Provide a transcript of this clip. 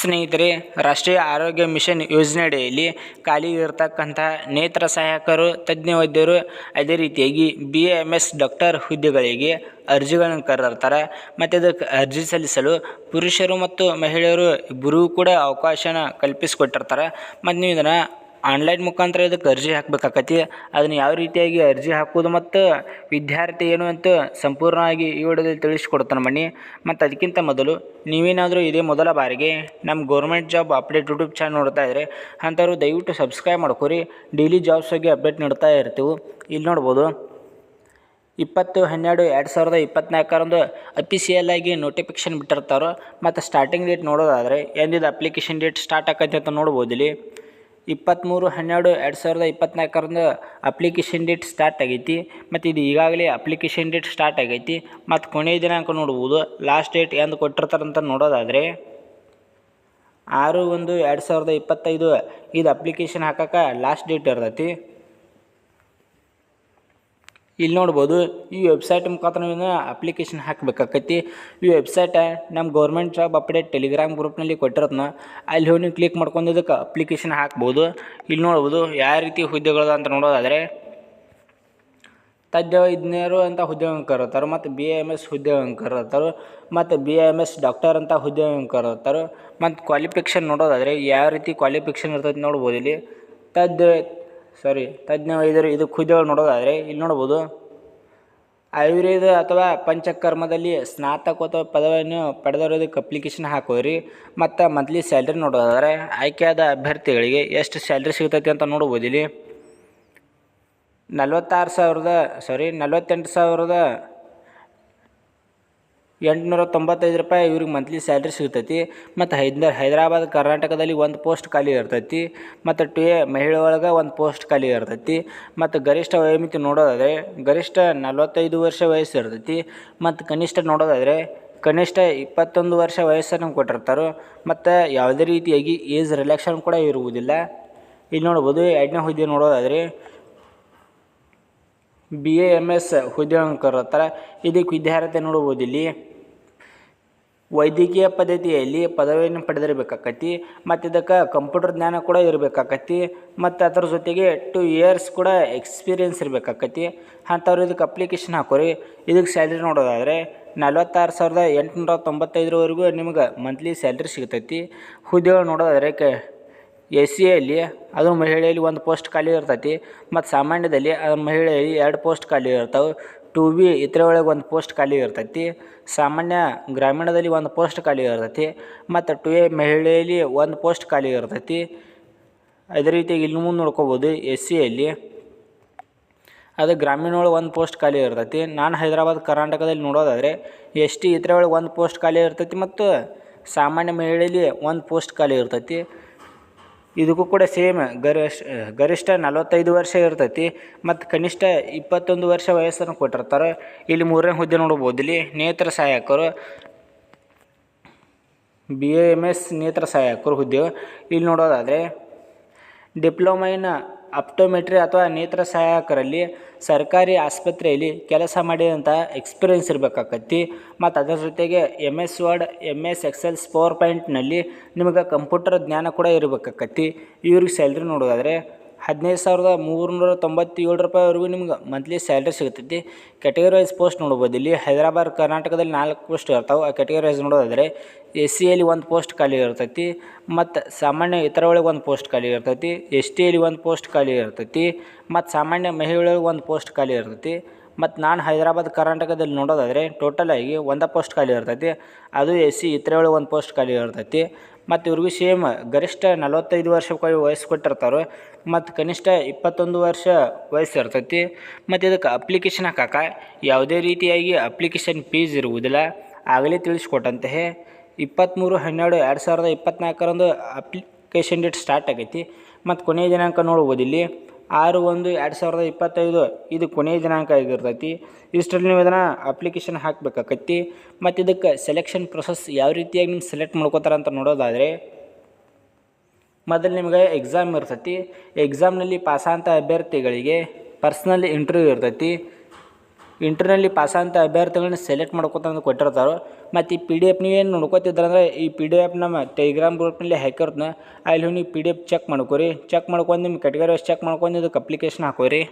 ಸ್ನೇಹಿತರೆ, ರಾಷ್ಟ್ರೀಯ ಆರೋಗ್ಯ ಮಿಷನ್ ಯೋಜನೆಯಡಿಯಲ್ಲಿ ಖಾಲಿ ಇರತಕ್ಕಂತಹ ನೇತ್ರ ಸಹಾಯಕರು, ತಜ್ಞ ವೈದ್ಯರು, ಅದೇ ರೀತಿಯಾಗಿ ಬಿ ಎಂ ಎಸ್ ಡಾಕ್ಟರ್ ಹುದ್ದೆಗಳಿಗೆ ಅರ್ಜಿಗಳನ್ನು ಕರೆದಿರ್ತಾರೆ ಮತ್ತು ಅದಕ್ಕೆ ಅರ್ಜಿ ಸಲ್ಲಿಸಲು ಪುರುಷರು ಮತ್ತು ಮಹಿಳೆಯರು ಇಬ್ಬರೂ ಕೂಡ ಅವಕಾಶನ ಕಲ್ಪಿಸಿಕೊಟ್ಟಿರ್ತಾರೆ. ಮತ್ತು ನೀವು ಇದನ್ನು ಆನ್ಲೈನ್ ಮುಖಾಂತರ ಇದಕ್ಕೆ ಅರ್ಜಿ ಹಾಕಬೇಕಾಕತಿ. ಅದನ್ನು ಯಾವ ರೀತಿಯಾಗಿ ಅರ್ಜಿ ಹಾಕೋದು ಮತ್ತು ವಿದ್ಯಾರ್ಥಿ ಏನು ಅಂತ ಸಂಪೂರ್ಣವಾಗಿ ಈ ವಿಡಿಯೋದಲ್ಲಿ ತಿಳಿಸ್ಕೊಡ್ತಾನೆ ಬನ್ನಿ ಮತ್ತು ಅದಕ್ಕಿಂತ ಮೊದಲು ನೀವೇನಾದರೂ ಇದೇ ಮೊದಲ ಬಾರಿಗೆ ನಮ್ಮ government job update YouTube channel ನೋಡ್ತಾ ಇದ್ದರೆ ಅಂಥವ್ರು ದಯವಿಟ್ಟು ಸಬ್ಸ್ಕ್ರೈಬ್ ಮಾಡ್ಕೊರಿ. ಡೈಲಿ ಜಾಬ್ಸ್ ಬಗ್ಗೆ ಅಪ್ಡೇಟ್ ನೀಡ್ತಾ ಇರ್ತೀವಿ. ಇಲ್ಲಿ ನೋಡ್ಬೋದು. ಇಪ್ಪತ್ತು, ಹನ್ನೆರಡು, ಎರಡು ಸಾವಿರದ ಇಪ್ಪತ್ತ್ನಾಲ್ಕರಂದು ಅಫಿಸಿಯಲ್ ಆಗಿ ನೋಟಿಫಿಕೇಶನ್ ಬಿಟ್ಟಿರ್ತಾರೋ. ಮತ್ತು ಸ್ಟಾರ್ಟಿಂಗ್ ಡೇಟ್ ನೋಡೋದಾದರೆ ಎಂದಿದ್ದು ಅಪ್ಲಿಕೇಶನ್ ಡೇಟ್ ಸ್ಟಾರ್ಟ್ ಆಕೈತೆ ಅಂತ ನೋಡ್ಬೋದು ಇಲ್ಲಿ ಇಪ್ಪತ್ತ್ಮೂರು ಹನ್ನೆರಡು ಎರಡು ಸಾವಿರದ ಇಪ್ಪತ್ತ್ನಾಲ್ಕರಂದು ಅಪ್ಲಿಕೇಶನ್ ಡೇಟ್ ಸ್ಟಾರ್ಟ್ ಆಗೈತಿ. ಮತ್ತು ಇದು ಈಗಾಗಲೇ ಅಪ್ಲಿಕೇಶನ್ ಡೇಟ್ ಸ್ಟಾರ್ಟ್ ಆಗೈತಿ. ಮತ್ತು ಕೊನೆಯ ದಿನಾಂಕ ನೋಡ್ಬೋದು. ಲಾಸ್ಟ್ ಡೇಟ್ ಎಂದು ಕೊಟ್ಟಿರ್ತಾರಂತ ನೋಡೋದಾದರೆ ಆರು ಒಂದು ಎರಡು ಸಾವಿರದ ಇಪ್ಪತ್ತೈದು. ಇದು ಅಪ್ಲಿಕೇಶನ್ ಹಾಕಕ್ಕೆ ಲಾಸ್ಟ್ ಡೇಟ್ ಇರ್ತೈತಿ. ಇಲ್ಲಿ ನೋಡ್ಬೋದು ಈ ವೆಬ್ಸೈಟ್ ಮುಖಾಂತರ ಅಪ್ಲಿಕೇಶನ್ ಹಾಕಬೇಕಾಕೈತಿ. ಈ ವೆಬ್ಸೈಟ ನಮ್ಮ ಗೌರ್ಮೆಂಟ್ ಜಾಬ್ ಅಪ್ಡೇಟ್ ಟೆಲಿಗ್ರಾಮ್ ಗ್ರೂಪ್ನಲ್ಲಿ ಕೊಟ್ಟಿರೋದನ್ನ ಅಲ್ಲಿ ಹೋಗಿ ನೀವು ಕ್ಲಿಕ್ ಮಾಡ್ಕೊಂಡು ಇದಕ್ಕೆ ಅಪ್ಲಿಕೇಶನ್ ಹಾಕ್ಬೋದು. ಇಲ್ಲಿ ನೋಡ್ಬೋದು ಯಾವ ರೀತಿ ಹುದ್ದೆಗಳು ಅಂತ ನೋಡೋದಾದರೆ, ತಜ್ಞ ಇಜ್ಞರು ಅಂತ ಹುದ್ದೆಗಳನ್ನು ಕರೋತಾರೆ ಮತ್ತು ಬಿ ಎಂ ಎಸ್ ಹುದ್ದೆಗಳನ್ನು ಕರೋತಾರೆ ಮತ್ತು ಬಿ ಎಂ ಎಸ್ ಡಾಕ್ಟರ್ ಅಂತ ಹುದ್ದೆಗಳನ್ನು ಕರೋತಾರೆ ಮತ್ತು ಕ್ವಾಲಿಫಿಕೇಷನ್ ನೋಡೋದಾದರೆ ಯಾವ ರೀತಿ ಕ್ವಾಲಿಫಿಕೇಷನ್ ಇರ್ತೈತೆ ನೋಡ್ಬೋದು ಇಲ್ಲಿ. ತಜ್ಞ ಸಾರಿ ತಜ್ಞ ವೈದ್ಯರು ಇದು ಹುದ್ದೆಗಳು ನೋಡೋದಾದರೆ, ಇಲ್ಲಿ ನೋಡ್ಬೋದು ಆಯುರ್ವೇದ ಅಥವಾ ಪಂಚಕರ್ಮದಲ್ಲಿ ಸ್ನಾತಕೋತ್ತರ ಪದವಿಯನ್ನು ಪಡೆದಿರೋದಕ್ಕೆ ಅಪ್ಲಿಕೇಶನ್ ಹಾಕೋರಿ ಮತ್ತು ಮಂತ್ಲಿ ಸ್ಯಾಲ್ರಿ ನೋಡೋದಾದರೆ, ಆಯ್ಕೆಯಾದ ಅಭ್ಯರ್ಥಿಗಳಿಗೆ ಎಷ್ಟು ಸ್ಯಾಲ್ರಿ ಸಿಗ್ತೈತಿ ಅಂತ ನೋಡ್ಬೋದು ಇಲ್ಲಿ. ನಲ್ವತ್ತಾರು ಸಾವಿರದ ಸಾರಿ ನಲ್ವತ್ತೆಂಟು ಸಾವಿರದ ಎಂಟುನೂರ ತೊಂಬತ್ತೈದು ರೂಪಾಯಿ ಇವ್ರಿಗೆ ಮಂತ್ಲಿ ಸ್ಯಾಲ್ರಿ ಸಿಗ್ತೈತಿ. ಮತ್ತು ಹೈದರ್, ಹೈದರಾಬಾದ್, ಕರ್ನಾಟಕದಲ್ಲಿ ಒಂದು ಪೋಸ್ಟ್ ಖಾಲಿ ಇರ್ತೈತಿ. ಮತ್ತು ಟು ಎ ಮಹಿಳೆ ಒಳಗೆ ಒಂದು ಪೋಸ್ಟ್ ಖಾಲಿ ಇರ್ತೈತಿ. ಮತ್ತು ಗರಿಷ್ಠ ವಯೋಮಿತಿ ನೋಡೋದಾದರೆ ಗರಿಷ್ಠ ನಲವತ್ತೈದು ವರ್ಷ ವಯಸ್ಸು ಇರ್ತೈತಿ. ಮತ್ತು ಕನಿಷ್ಠ ನೋಡೋದಾದರೆ ಕನಿಷ್ಠ ಇಪ್ಪತ್ತೊಂದು ವರ್ಷ ವಯಸ್ಸನ್ನು ಕೊಟ್ಟಿರ್ತಾರೆ. ಮತ್ತು ಯಾವುದೇ ರೀತಿಯಾಗಿ ಏಜ್ ರಿಲ್ಯಾಕ್ಷನ್ ಕೂಡ ಇರುವುದಿಲ್ಲ. ಇಲ್ಲಿ ನೋಡ್ಬೋದು ಎರಡನೇ ಹುದ್ದೆ ನೋಡೋದಾದರೆ ಬಿ ಎ ಎಂ ಎಸ್ ಹುದ್ದೆಗಳನ್ನು ಕರೀತಾರೆ ಇದಕ್ಕೆ ವಿದ್ಯಾರ್ಹತೆ ನೋಡ್ಬೋದು ಇಲ್ಲಿ. ವೈದ್ಯಕೀಯ ಪದ್ಧತಿಯಲ್ಲಿ ಪದವಿಯನ್ನು ಪಡೆದಿರಬೇಕಾಕತಿ ಮತ್ತು ಇದಕ್ಕೆ ಕಂಪ್ಯೂಟರ್ ಜ್ಞಾನ ಕೂಡ ಇರಬೇಕಾಕತಿ ಮತ್ತು ಅದ್ರ ಜೊತೆಗೆ ಟು ಇಯರ್ಸ್ ಕೂಡ ಎಕ್ಸ್ಪೀರಿಯನ್ಸ್ ಇರಬೇಕಾಕತಿ ಅಂಥವ್ರು ಇದಕ್ಕೆ ಅಪ್ಲಿಕೇಶನ್ ಹಾಕೋರಿ. ಇದಕ್ಕೆ ಸ್ಯಾಲ್ರಿ ನೋಡೋದಾದರೆ ನಲ್ವತ್ತಾರು ಸಾವಿರದ ಎಂಟುನೂರ ತೊಂಬತ್ತೈದರವರೆಗೂ ನಿಮಗೆ ಮಂತ್ಲಿ ಸ್ಯಾಲ್ರಿ ಸಿಗ್ತೈತಿ. ಹುದ್ದೆಗಳು ನೋಡೋದಾದರೆ ಕ ಎಸ್ ಸಿಯಲ್ಲಿ ಅದು ಮಹಿಳೆಯಲ್ಲಿ ಒಂದು ಪೋಸ್ಟ್ ಖಾಲಿ ಇರ್ತೈತಿ, ಮತ್ತು ಸಾಮಾನ್ಯದಲ್ಲಿ ಅದು ಮಹಿಳೆಯಲ್ಲಿ ಎರಡು ಪೋಸ್ಟ್ ಖಾಲಿ ಇರ್ತಾವೆ. ಟು ಬಿ ಇತರ ಒಳಗೆ ಒಂದು ಪೋಸ್ಟ್ ಖಾಲಿ ಇರ್ತೈತಿ. ಸಾಮಾನ್ಯ ಗ್ರಾಮೀಣದಲ್ಲಿ ಒಂದು ಪೋಸ್ಟ್ ಖಾಲಿ ಇರ್ತೈತಿ. ಮತ್ತು ಟು ಎ ಮಹಿಳೆಯಲ್ಲಿ ಒಂದು ಪೋಸ್ಟ್ ಖಾಲಿ ಇರ್ತೈತಿ. ಅದೇ ರೀತಿಯಾಗಿ ಇಲ್ಲಿ ಮುಂದೆ ನೋಡ್ಕೋಬೋದು ಎಸ್ ಸಿಯಲ್ಲಿ ಅದು ಗ್ರಾಮೀಣ ಒಳಗೆ ಒಂದು ಪೋಸ್ಟ್ ಖಾಲಿ ಇರ್ತೈತಿ. ನಾನು ಹೈದರಾಬಾದ್ ಕರ್ನಾಟಕದಲ್ಲಿ ನೋಡೋದಾದರೆ ಎಸ್ ಟಿ ಒಳಗೆ ಒಂದು ಪೋಸ್ಟ್ ಖಾಲಿ ಇರ್ತೈತಿ ಮತ್ತು ಸಾಮಾನ್ಯ ಮಹಿಳೆಯಲ್ಲಿ ಒಂದು ಪೋಸ್ಟ್ ಖಾಲಿ ಇರ್ತೈತಿ. ಇದಕ್ಕೂ ಕೂಡ ಸೇಮ್ ಗರಿಷ್ಠ ಗರಿಷ್ಠ ನಲವತ್ತೈದು ವರ್ಷ ಇರ್ತೈತಿ ಮತ್ತು ಕನಿಷ್ಠ ಇಪ್ಪತ್ತೊಂದು ವರ್ಷ ವಯಸ್ಸನ್ನು ಕೊಟ್ಟಿರ್ತಾರೆ. ಇಲ್ಲಿ ಮೂರನೇ ಹುದ್ದೆ ನೋಡ್ಬೋದು. ಇಲ್ಲಿ ನೇತ್ರ ಸಹಾಯಕರು ಬಿ ಎ ಎಂ ಎಸ್ ನೇತ್ರ ಸಹಾಯಕರು ಹುದ್ದೆ ಇಲ್ಲಿ ನೋಡೋದಾದರೆ ಡಿಪ್ಲೊಮಾ ಅಪ್ಟೋಮೆಟ್ರಿ ಅಥವಾ ನೇತ್ರ ಸಹಾಯಕರಲ್ಲಿ ಸರ್ಕಾರಿ ಆಸ್ಪತ್ರೆಯಲ್ಲಿ ಕೆಲಸ ಮಾಡಿದಂಥ ಎಕ್ಸ್ಪೀರಿಯನ್ಸ್ ಇರಬೇಕಾಕತ್ತಿ. ಮತ್ತು ಅದರ ಜೊತೆಗೆ M S word M S excels power ಪಾಯಿಂಟ್ನಲ್ಲಿ ನಿಮಗೆ ಕಂಪ್ಯೂಟರ್ ಜ್ಞಾನ ಕೂಡ ಇರಬೇಕಾಕತ್ತಿ. ಇವ್ರಿಗೆ ಸ್ಯಾಲ್ರಿ ನೋಡೋದಾದರೆ ಹದಿನೈದು ಸಾವಿರದ ಮೂರುನೂರ ತೊಂಬತ್ತೇಳು ರೂಪಾಯಿವರೆಗೂ ನಿಮ್ಗೆ ಮಂತ್ಲಿ ಸ್ಯಾಲ್ರಿ ಸಿಗ್ತೈತಿ ಕ್ಯಾಟಗರಿ ವೈಸ್ ಪೋಸ್ಟ್ ನೋಡ್ಬೋದು. ಇಲ್ಲಿ ಹೈದರಾಬಾದ್, ಕರ್ನಾಟಕದಲ್ಲಿ ನಾಲ್ಕು ಪೋಸ್ಟ್ ಇರ್ತಾವೆ. ಆ ಕ್ಯಾಟಗರಿ ವೈಸ್ ನೋಡೋದಾದರೆ ಎಸ್ ಸಿಯಲ್ಲಿ ಒಂದು ಪೋಸ್ಟ್ ಖಾಲಿ ಇರ್ತೈತಿ. ಮತ್ತು ಸಾಮಾನ್ಯ ಇತರ ಒಳಗೆ ಒಂದು ಪೋಸ್ಟ್ ಖಾಲಿ ಇರ್ತೈತಿ. ಎಸ್ ಟಿಯಲ್ಲಿ ಒಂದು ಪೋಸ್ಟ್ ಖಾಲಿ ಇರ್ತೈತಿ. ಮತ್ತು ಸಾಮಾನ್ಯ ಮಹಿಳೆಯೊಳಗೆ ಒಂದು ಪೋಸ್ಟ್ ಖಾಲಿ ಇರ್ತೈತಿ. ಮತ್ತು ನಾನು ಹೈದರಾಬಾದ್, ಕರ್ನಾಟಕದಲ್ಲಿ ನೋಡೋದಾದರೆ ಟೋಟಲ್ ಆಗಿ ಒಂದೇ ಪೋಸ್ಟ್ ಖಾಲಿ ಇರ್ತೈತಿ. ಅದು ಎಸ್ ಸಿ ಇತರ ಒಳಗೆ ಒಂದು ಪೋಸ್ಟ್ ಖಾಲಿ ಇರ್ತೈತಿ. ಮತ್ತು ಇವ್ರಿಗೂ ಸೇಮ್ ಗರಿಷ್ಠ ನಲವತ್ತೈದು ವರ್ಷ ವಯಸ್ಸು ಕೊಟ್ಟಿರ್ತಾರೆ, ಮತ್ತು ಕನಿಷ್ಠ ಇಪ್ಪತ್ತೊಂದು ವರ್ಷ ವಯಸ್ಸು ಇರ್ತೈತಿ. ಮತ್ತು ಇದಕ್ಕೆ ಅಪ್ಲಿಕೇಶನ್ ಹಾಕಾಕ ಯಾವುದೇ ರೀತಿಯಾಗಿ ಅಪ್ಲಿಕೇಶನ್ ಫೀಸ್ ಇರುವುದಿಲ್ಲ. ಆಗಲೇ ತಿಳಿಸ್ಕೊಟ್ಟಂತೆ ಇಪ್ಪತ್ತ್ಮೂರು ಹನ್ನೆರಡು, ಎರಡು ಸಾವಿರದ ಇಪ್ಪತ್ತ್ನಾಲ್ಕರಂದು ಅಪ್ಲಿಕೇಶನ್ ಡೇಟ್ ಸ್ಟಾರ್ಟ್ ಆಗೈತಿ. ಮತ್ತು ಕೊನೆಯ ದಿನಾಂಕ ನೋಡ್ಬೋದು ಇಲ್ಲಿ. ಆರು ಒಂದು ಎರಡು ಸಾವಿರದ ಇಪ್ಪತ್ತೈದು ಇದು ಕೊನೆಯ ದಿನಾಂಕ ಆಗಿರ್ತೈತಿ. ಇಷ್ಟರಲ್ಲಿ ನೀವು ಇದನ್ನು ಅಪ್ಲಿಕೇಶನ್ ಹಾಕಬೇಕಾಕತಿ ಮತ್ತು ಇದಕ್ಕೆ ಸೆಲೆಕ್ಷನ್ ಪ್ರೊಸೆಸ್ ಯಾವ ರೀತಿಯಾಗಿ ನೀವು ಸೆಲೆಕ್ಟ್ ಮಾಡ್ಕೋತಾರೆ ಅಂತ ನೋಡೋದಾದರೆ, ಮೊದಲು ನಿಮಗೆ ಎಕ್ಸಾಮ್ ಇರ್ತೈತಿ. ಎಕ್ಸಾಮ್ನಲ್ಲಿ ಪಾಸಾಂತ ಅಭ್ಯರ್ಥಿಗಳಿಗೆ ಪರ್ಸ್ನಲ್ ಇಂಟರ್ವ್ಯೂ ಇರ್ತೈತಿ. ಇಂಟರ್ನಲ್ಲಿ ಪಾಸಾಂತ ಅಭ್ಯರ್ಥಿಗಳನ್ನ ಸೆಲೆಕ್ಟ್ ಮಾಡ್ಕೊತ ಕೊಟ್ಟಿರ್ತಾರೋ ಮತ್ತು ಈ ಪಿ ಡಿ ಎಫ್ ನೀವೇನು ನೋಡ್ಕೋತಿದ್ರಂದ್ರೆ ಈ ಪಿ ಡಿ ಎಫ್ ನಮ್ಮ ಟೆಲಿಗ್ರಾಮ್ ಗ್ರೂಪ್ನಲ್ಲಿ ಹ್ಯಾಕರ್ನ ಅಲ್ಲಿ ನೀವು ಪಿ ಡಿ ಎಫ್ ಚೆಕ್ ಮಾಡ್ಕೊರಿ. ಚೆಕ್ ಮಾಡ್ಕೊಂಡು ನಿಮ್ಮ ಕೆಟಗರಿ ವೈಸ್ ಚೆಕ್ ಮಾಡ್ಕೊಂಡು ಇದಕ್ಕೆ ಅಪ್ಲಿಕೇಶನ್ ಹಾಕೋರಿ.